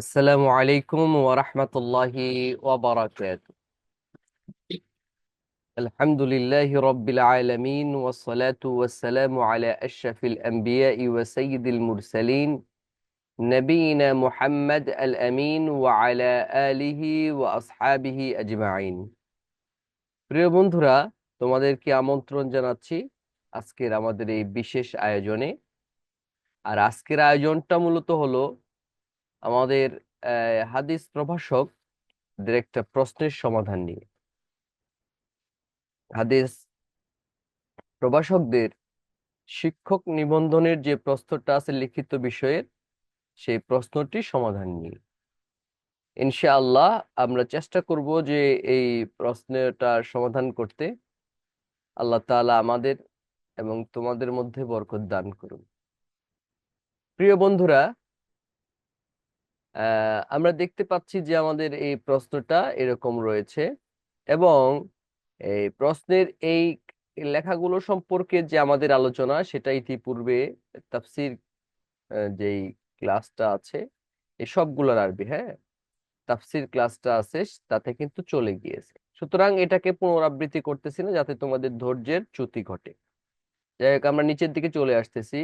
আসসালামু আলাইকুম ওয়া রাহমাতুল্লাহি ওয়া বারাকাতুহু আলহামদুলিল্লাহি রাব্বিল আলামিন ওয়া সসালাতু ওয়াস সালামু আলা আশরাফিল আমবিয়াই ওয়া সাইয়্যিদিল মুরসালিন, নবিয়িনা মুহাম্মদ আল আমিন ওয়া আলা আলিহি ওয়া আসহাবিহি আজমাইন। প্রিয় বন্ধুরা, তোমাদেরকে আমন্ত্রণ জানাচ্ছি আজকের আমাদের এই বিশেষ আয়োজনে। আর আজকের আয়োজনটা মূলত হলো আমাদের হাদিস প্রভাষকদের একটা প্রশ্নের সমাধান নিয়ে। হাদিস প্রভাষকদের শিক্ষক নিবন্ধনের যে প্রশ্নটা আছে লিখিত বিষয়ের সেই প্রশ্নটি সমাধান নিয়ে। ইনশাআল্লাহ আমরা চেষ্টা করব যে এই প্রশ্নটার সমাধান করতে। আল্লাহ তাআলা আমাদের এবং তোমাদের মধ্যে বরকত দান করুন। প্রিয় বন্ধুরা আমরা দেখতে পাচ্ছি যে আমাদের এই প্রশ্নটা এরকম রয়েছে এবং এই প্রশ্নের এই লেখাগুলো সম্পর্কে যে আমাদের আলোচনা সেটা ইতিপূর্বে তাফসির যেই ক্লাসটা আছে, এই সবগুলোর আরবি হ্যাঁ? তাফসির ক্লাসটা আছে, তাতে কিন্তু চলে গিয়েছে। সুতরাং এটাকে পুনরাবৃত্তি করতেছি না যাতে তোমাদের ধৈর্যের চ্যুতি ঘটে। যাই হোক, আমরা নিচের দিকে চলে আসতেছি।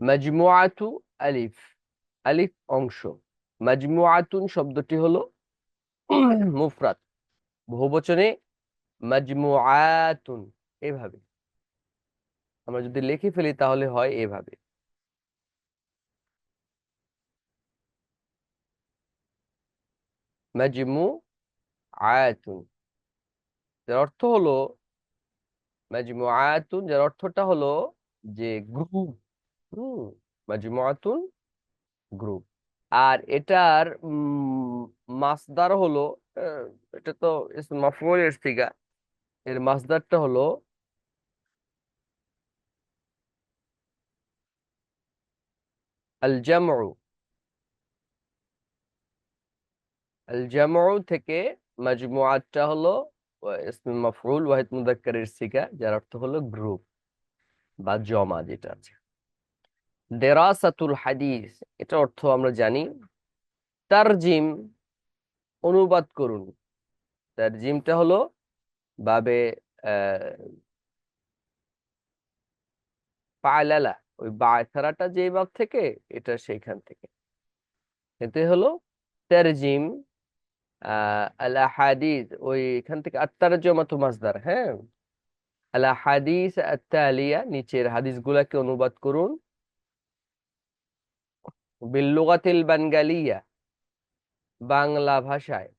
মাজমুআতু আলিফ আলিফ অংশ. মাজমুআতুন শব্দটি হলো মুফরাদ। বহুবচনে মাজমুআতুন এভাবে। আমরা যদি লিখে ফেলি তাহলে হয় এভাবে। মাজমু আয়াতুন যার অর্থ হলো মাজমু আয়াতুন যার অর্থটা হলো যে গ্রুপ হুম মাজমুআতুন গ্রুপ। আর এটার মাসদার হলো এটা তো ইসম মাফউলের সিগা এর মাসদারটা হলো আল জামউ আল জামউ থেকে মাজমুআতটা হলো ইসম মাফউল ওয়াহিদ মুযাক্কারের সিগা যার অর্থ হলো গ্রুপ বা জমা যেটা আছে। দেরাসাতুল হাদিস, এটা অর্থ আমরা জানি। তারজিম, অনুবাদ করুন। তারজিমটা হলো বাবে পালালা, ওই বায়থারাটা যে বাব থেকে, এটা সেইখান থেকে। এতে হলো তারজিম, আহ, আল আহাদিস ওই এখান থেকে আত্মারজমাতু মাসদার হ্যাঁ? আল আহাদিস আত্তালিয়া, নিচের হাদিসগুলাকে অনুবাদ করুন। বিল্লুগাতিল বানগালিয়া বাংলা ভাষায়।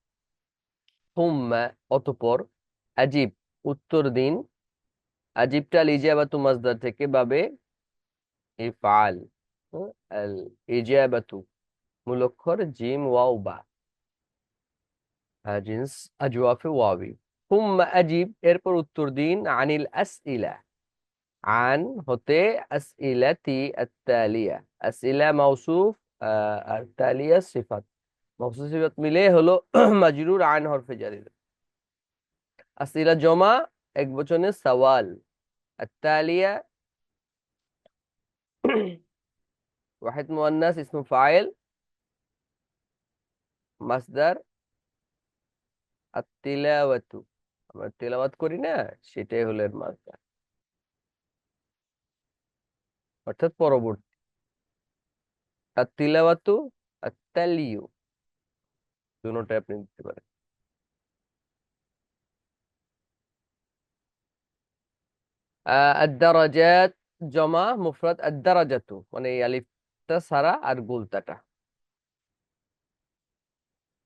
হুম্মা অতপর আজিব উত্তর দিন। আজিবটা ইজাবাতু মাসদার থেকে বাবে ইফআল হুম, আল ইজাবাতু মূল অক্ষর জিম ওয়াও বা। জিন্স আজওয়াফে ওয়াবি। হুম্মা আজিব এরপর উত্তর দিন আনিল আসইলা। আন হতে আসইলাতি আত্তালিয়া। আসইলা মাউসুফ আহ, আর তালিয়া সিফাত মাউসুফ সিফাত মিলে হলো মাজরুর আন হরফে জারির আসইলা জমা এক বচনে সওয়াল التالية واحد مؤنث اسمه فاعل মাসদার আত্তিলাওয়াতু আমরা তেলাওয়াত করি না সেটাই হলো এর মাসদার অর্থাৎ পরবর্তী আত্তিলাওয়াতু আত্তালিয়ু দুটোটাই আপনি দিতে পারেন আহ, আদ-দারাজাত জমা মুফরাদ আদ-দারাজাতু মানে এই আলিফটা সারা আর গুলতাটা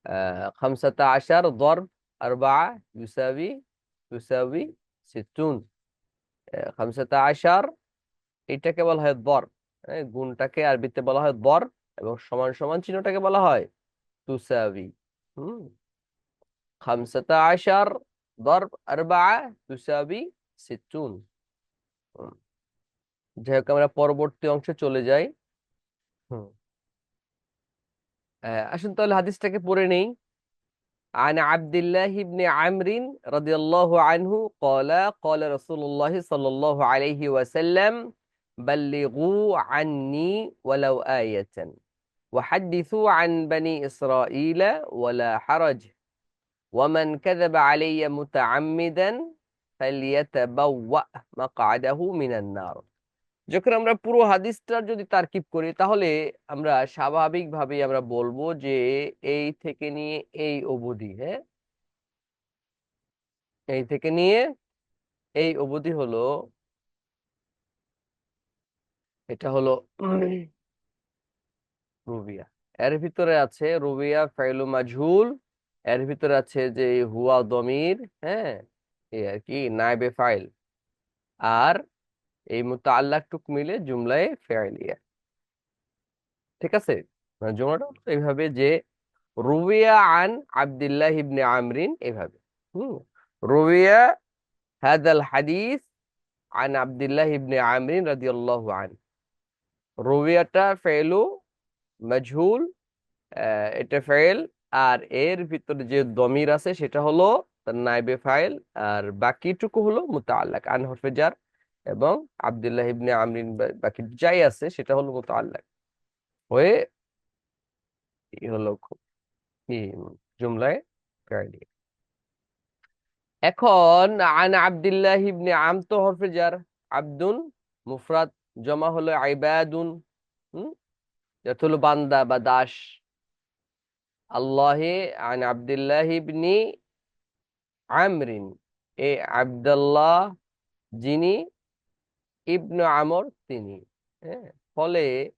آه، خمسة عشر ضرب أربعة يساوي يساوي ستون آه، خمسة عشر এটাকে বলা হয় দর হ্যাঁ, গুণটাকে আরবিতে বলা হয় দর এবং সমান সমান চিহ্নটাকে বলা হয় তুসাবি হুম খামসাতা আশার ضرب أربعة تساوي ستون হুম, যাই হোক আমরা পরবর্তী অংশে চলে যাই হুম আহ, আসুন তাহলে হাদিসটাকে পড়ে নেই عن عبد الله بن عمرو رضي الله عنه قال قال رسول الله صلى الله عليه وسلم بلغوا عني ولو آية وحدثوا عن بني إسرائيل ولا حرج ومن كذب علي متعمدا فليتبوأ مقعده من النار যখন আমরা পুরো হাদিসটার যদি তারকিব করি তাহলে আমরা স্বাভাবিকভাবেই আমরা বলবো যে এই থেকে নিয়ে এই অবধি হ্যাঁ এই থেকে নিয়ে এই অবধি হলো এটা হলো রুবিয়া। এর ভিতরে আছে রুবিয়া ফাইলু মাজহুল, এর ভিতরে আছে যে হুয়া দমির হ্যাঁ এই আর কি, নাইবে ফাইল। আর এই মুতাআল্লাক টুক মিলে জুমলায় ফেয়ালিয়া ঠিক আছে? মানে জুমলাটা এইভাবে যে রুবিয়া আন আব্দুল্লাহ ইবনে আমরিন এভাবে। হুম, রুবিয়া হাদাল হাদিস আন আব্দুল্লাহ ইবনে আমরিন রাদিয়াল্লাহু আন রুবিয়াটা ফেলু আহ, এটা ফেল আর এর ভিতরে যে দমির আছে সেটা হলো নাইবে ফাইল আর বাকিটুকু হলো মুতাআল্লাক আন হরফে জার এবং আব্দুল্লাহ ইবনে আমরিন বাকি যাই আছে সেটা হলো মুতাআল্লাক। হয়ে হলো জুমলায় এখন আন আব্দুল্লাহ ইবনে আম তো হরফে জার আব্দুন মুফরাদ জমা হলো আইবাদুন হুম? হলো বান্দা বা দাস। আল্লাহে আন আব্দুল্লাহ ইবনি আমরিন। এ আব্দুল্লাহ, যিনি ইবনু আমর, তিনি। হ্যাঁ? ফলে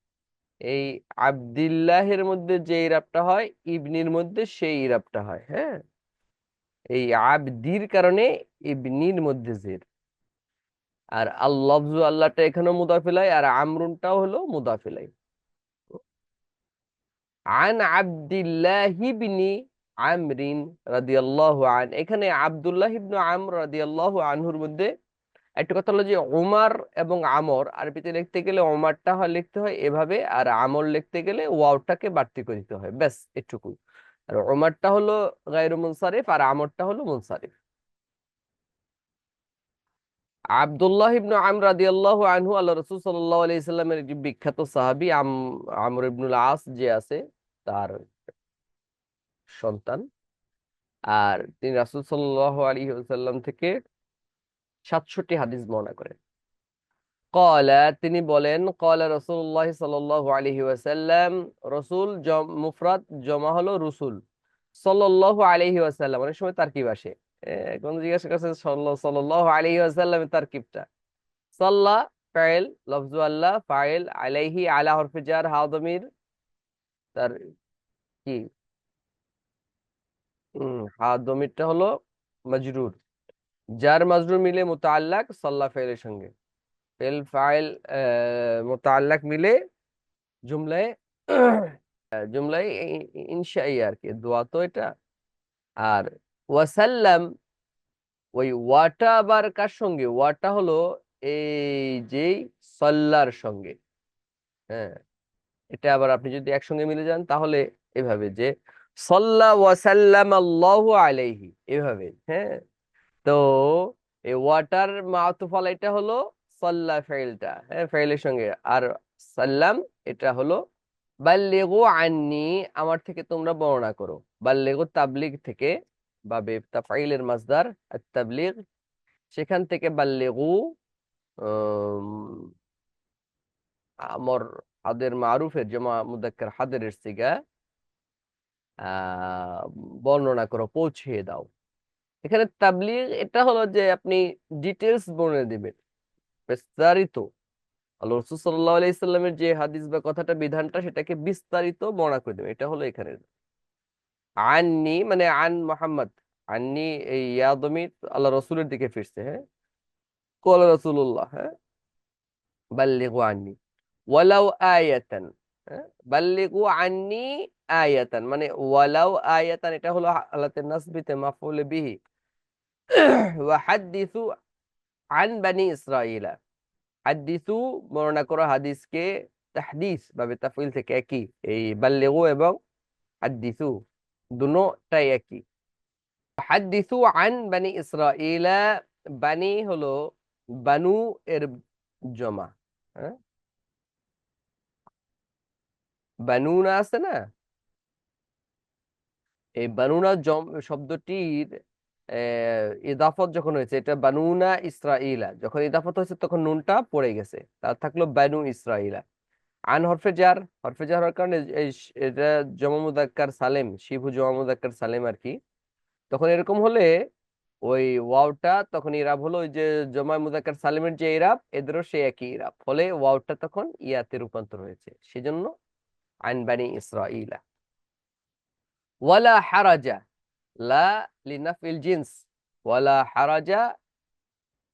এই আব্দুল্লাহের মধ্যে যে ইরাবটা হয়, ইবনির মধ্যে সেই ইরাবটা হয়। হ্যাঁ? এই আবদির কারণে ইবনির মধ্যে জের। আর আল্লাহজু আল্লাহটা এখানেও মুদাফিলাই আর আমরুনটাও হলো মুদাফিলাই। আন আব্দুল্লাহ ইবনি আমরিন রাদিয়াল্লাহু আন এখানে আব্দুল্লাহ ইবনু আমর রাদিয়াল্লাহু আনহুর মধ্যে একটা কথা হলো যে ওমার এবং আমর আরবিতে লিখতে গেলে ওমারটা হয় লিখতে হয় এভাবে আর আমর লিখতে গেলে ওয়াওটাকে বাড়তি করে দিতে হয়। ব্যাস এটুকুই। আর ওমারটা হলো গায়রু মুনসারিফ আর আমরটা হলো মুনসারিফ। আব্দুল্লাহ ইবনু আমর রাদিয়াল্লাহু আনহু আল্লাহ রাসূল সাল্লাল্লাহু আলাইহি সাল্লামের একটি বিখ্যাত সাহাবী আম আমর ইবনুল আস যে আছে তার সন্তান। আর তিনি রাসূল সাল্লাল্লাহু আলাইহি ওয়াসাল্লাম থেকে সাতষট্টি হাদিস বর্ণনা করেন। তিনি বলেন কলা রসুল্লাহ সাল্লাল্লাহু ওয়াসাল্লাম রসুল মুফরাদ জমা হলো রসুল। সাল্লাল্লাহু আলাইহি ওয়াসাল্লাম অনেক সময় তারকিব আসে এ, কোন জিজ্ঞাসা করছে সাল্লা- সাল্লাল্লাহু আলাইহি ওয়াসাল্লামের তারকিবটা। সাল্লা ফাইল লফজু আল্লাহ ফাইল আলাইহি আলা হরফে জার হা তার কি? উম, হা দমিরটা হলো মাজরুর। জার মাজরুর মিলে মুতাআল্লাক সাল্লা ফাইলের সঙ্গে। ফেল ফাইল মুতাআল্লাক মিলে জুমলায় জুমলায় ইনশাই আর কি। দোয়া তো এটা। আর ওয়াসাল্লাম, ওই ওয়াটা আবার কার সঙ্গে? ওয়াটা হলো এই যে সল্লার সঙ্গে। হ্যাঁ এটা আবার আপনি যদি একসঙ্গে মিলে যান তাহলে এভাবে যে সল্লা ওয়াসাল্লাম আল্লাহু আলাইহি, এভাবে। হ্যাঁ তো এই ওয়াটার মাতুফাল এটা হলো সল্লা ফাইলটা। হ্যাঁ ফাইলের সঙ্গে। আর সাল্লাম এটা হলো বাল্লিগু আন্নি, আমার থেকে তোমরা বর্ণনা করো। বাল্লিগু তাবলিগ থেকে বা তাফাইলের মাসদার তাবলিগ সেখান থেকে বাল্লিগু আমর হাদের মারুফের জমা মুদাক্কার হাদের সিগা বর্ণনা করো পৌঁছিয়ে দাও। এখানে তাবলিগ, এটা হলো যে আপনি ডিটেলস বর্ণনা দিবেন। বিস্তারিত। আল্লাহ রসুল সাল্লাহ আলাইসাল্লামের যে হাদিস বা কথাটা, বিধানটা, সেটাকে বিস্তারিত বর্ণনা করে দেবেন। এটা হলো এখানে আননি মানে আন মোহাম্মদ। আননি এই ইয়াদমি আল্লাহ রসুলের দিকে ফিরছে হ্যাঁ? কল রসুল্লাহ হ্যাঁ? বাল্লিগু আননি। ওয়ালাউ আয়াতান হ্যাঁ? বাল্লিগু আননি আয়াতান মানে ওয়ালাউ আয়াতান, এটা হলো আল্লাহতে নাসবিতে মাফউল বিহি। ওয়া হাদিসু আন বানি ইসরাইলা হাদিসু বর্ণনা করো হাদিসকে তাহদিস ভাবে তাফইল থেকে একই, এই বাল্লিগু এবং হাদিসু দুটোটাই একই। হাদিসু আন বানি ইসরাইলা বানি হলো বানু এর জমা হ্যাঁ? বানুনা আছে না? এই বানুনা জম, শব্দটির ইদাফত যখন হয়েছে, এটা বানুনা ইসরাইলা যখন ইদাফত হয়েছে তখন নুনটা পড়ে গেছে, তার থাকল বানু ইসরাইলা আন হরফে জার হরফে জার হওয়ার কারণে এই এটা জমা মুজাক্কার সালেম শিবু জমা মুজাক্কার সালেম আর কি। তখন এরকম হলে ওই ওয়াওটা তখন ইরাব হলো ওই যে জমা মুজাক্কার সালেমের যে ইরাব এদেরও সেই একই ইরাব ফলে ওয়াওটা তখন ইয়াতে রূপান্তর হয়েছে। সেজন্য আন বানি ইসরাইলা ওয়ালা হারাজা, লা লিনাফিল জিন্স। ওয়ালা হারাজা,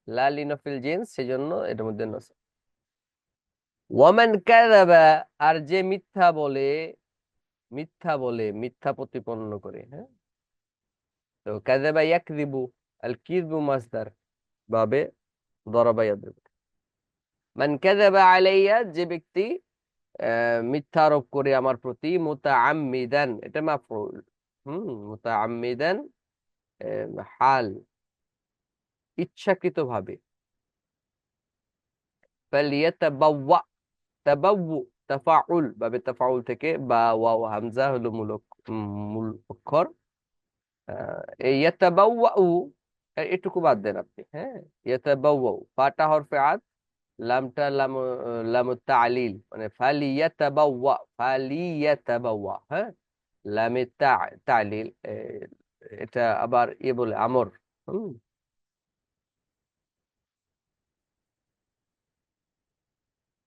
লা লিনাফিল জিন্স, সেজন্য এটার মধ্যে নস ওয়ামান কাযাবা, আর যে মিথ্যা বলে মিথ্যা বলে, মিথ্যা প্রতিপন্ন করে হ্যাঁ? তো কাযাবা ইয়াকযিবু, আল কিযবু মাসদার বাবে দরাবা ইয়াদরিবু মান কাযাবা আলাইয়া, যে ব্যক্তি মিথ্যা আরোপ করে আমার প্রতি মোতা মুতাআম্মিদান, এটা মাফউল, হুম, মুতাআম্মিদান হাল, ইচ্ছাকৃতভাবে। ফালিয়াতাবাওয়া তাবাউউ তাফাউল বাবে তাফাউল থেকে বা ওয়াও হামজা হলো মূল অক্ষ- উম, মূল অক্ষর ইয়াতাবাওয়াউ এটুকু বাদ দেন আপনি হ্যাঁ ইয়াতাবাওয়াউ ফাটা হরফে আদ লামটা লাম লাম তালিল মানে ফালিয়াতাবাওয়া ফালিয়াতাবাওয়া হ্যাঁ লামে তালিল এটা আবার ইয়ে বলে আমর হুম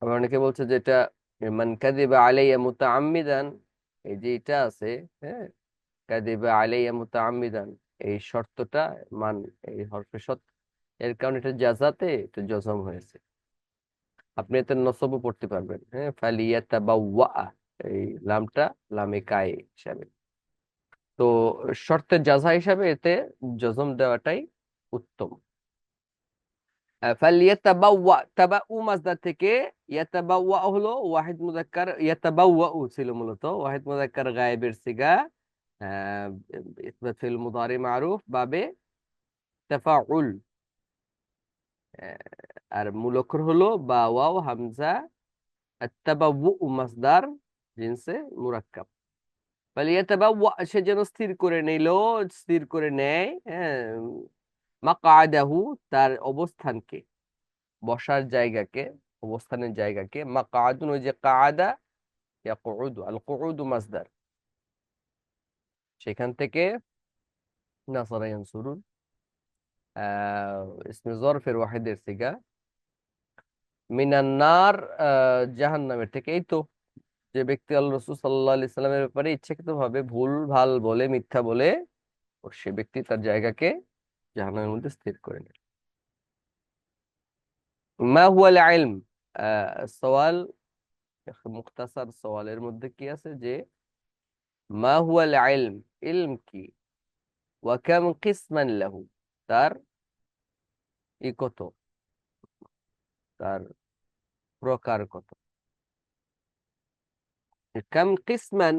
আবার অনেকে বলছে যে এটা মান কাযিবা আলাইয়া মুতাআম্মিদান, এই যে এটা আছে হ্যাঁ? কাযিবা আলাইয়া মুতাআম্মিদান, এই শর্তটা মান, এই হরফে শর্ত, এর কারণে এটা জাযাতে, এটা জজম হয়েছে। আপনি এতে নসবও পড়তে পারবেন হ্যাঁ? ফালিয়াতাবাওয়া এই লামটা লামে কায়ে হিসাবে। তো শর্তের জাযা হিসাবে এতে জজম দেওয়াটাই উত্তম। ফালিয়াতাবাওয়া তাবাউ মাসদার থেকে ইয়াতাবাওয়া হলো ওয়াহিদ মুযাক্কার ইয়াতাবাওয়াউ ছিল মূলত ওয়াহিদ মুযাক্কার গায়েবের সিগা আহ, ইসবাত ফিল মুদারি মারুফ বাবে তাফাউল আর মূল অক্ষর হলো বা ওয়াও হামজা আত্তাবাউ মাসদার জিনসে মুরাক্কাব ফালিয়াতাবাওয়া সে যেন স্থির করে নিল স্থির করে নেয় হ্যাঁ মাকআদাহু তার অবস্থানকে, বসার জায়গাকে, অবস্থানের জায়গাকে মাকআদুন ওই যে মাসদার। সেখান থেকে নাসারা ইয়ানসুরুন ইসমে জরফের জাহান্নামের থেকে। এই তো, যে ব্যক্তি আল্লাহ রসুল সাল্লাহ আলি ব্যাপারে ইচ্ছাকৃতভাবে ভুল, ভালো বলে, মিথ্যা বলে সে ব্যক্তি তার জায়গাকে জাহান্নামের মধ্যে স্থির করে নেয়। মা হুয়াল সওয়াল সওয়ালের মধ্যে কি আছে যে, মা হুয়াল ইলম কি? ওয়া কাম কিসমান লাহু? তার ই কত? তার প্রকার কত? কাম কিসমান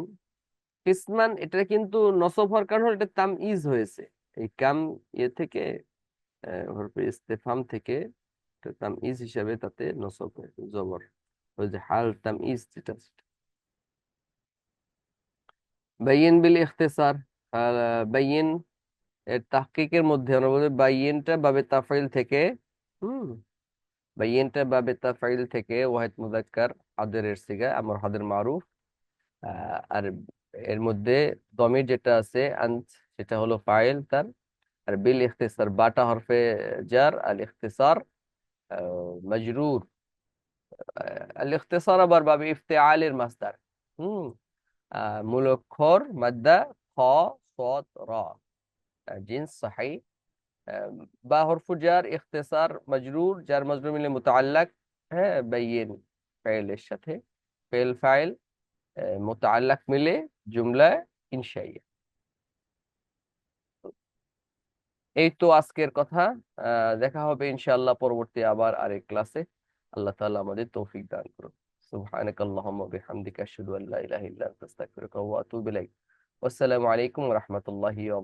কিসমান, এটা কিন্তু নসব হওয়ার কারণ এটা তাম ইজ হয়েছে। এই কাম ইয়ে থেকে ইস্তেফাম থেকে তাম ইজ হিসাবে তাতে নসব জবর ওই যে হাল তাম ইজ যেটা। বাইয়িন বিল ইখতিসার বাইয়িন এর তাহকিকের মধ্যে আমরা বলি বাইয়িনটা বাবে তাফাইল থেকে হুম বাইয়িনটা বাবে তাফাইল থেকে ওয়াহিদ মুযাক্কার হাদের সিগা আমার হাদের মারুফ আর এর মধ্যে দমির যেটা আছে আন্ত সেটা হলো ফাইল তার। আর বিল ইখতিসার, বাটা হরফে জার, আল ইখতিসার মজরুর আল ইখতিসার আবার বাবে ইফতেআলের মাসদার। হুম মূলক্ষর মাদ্দা, খ সত র। জিন্স সাহি। বা হরফু জার, ইখতিসার, মজরুর জার মজরুর মিলে মুতাআল্লাক হ্যাঁ বাইয়েন ফাইলের সাথে। ফেল ফাইল মোতাল্লাক মিলে জুমলা ইনশাইয়া। এই তো আজকের কথা। দেখা হবে ইনশাআল্লাহ পরবর্তী আবার আরেক ক্লাসে। আল্লাহ তাআলা আমাদের তৌফিক দান করুন সুবহানাক আল্লাহুম্মা বিহামদিকা আশহাদু আল্লা ইলাহা ইল্লা আনতা আস্তাগফিরুকা ওয়া আতুবু ইলাইক। ওয়াসসালামু আলাইকুম ওয়া রাহমাতুল্লাহি ওয়া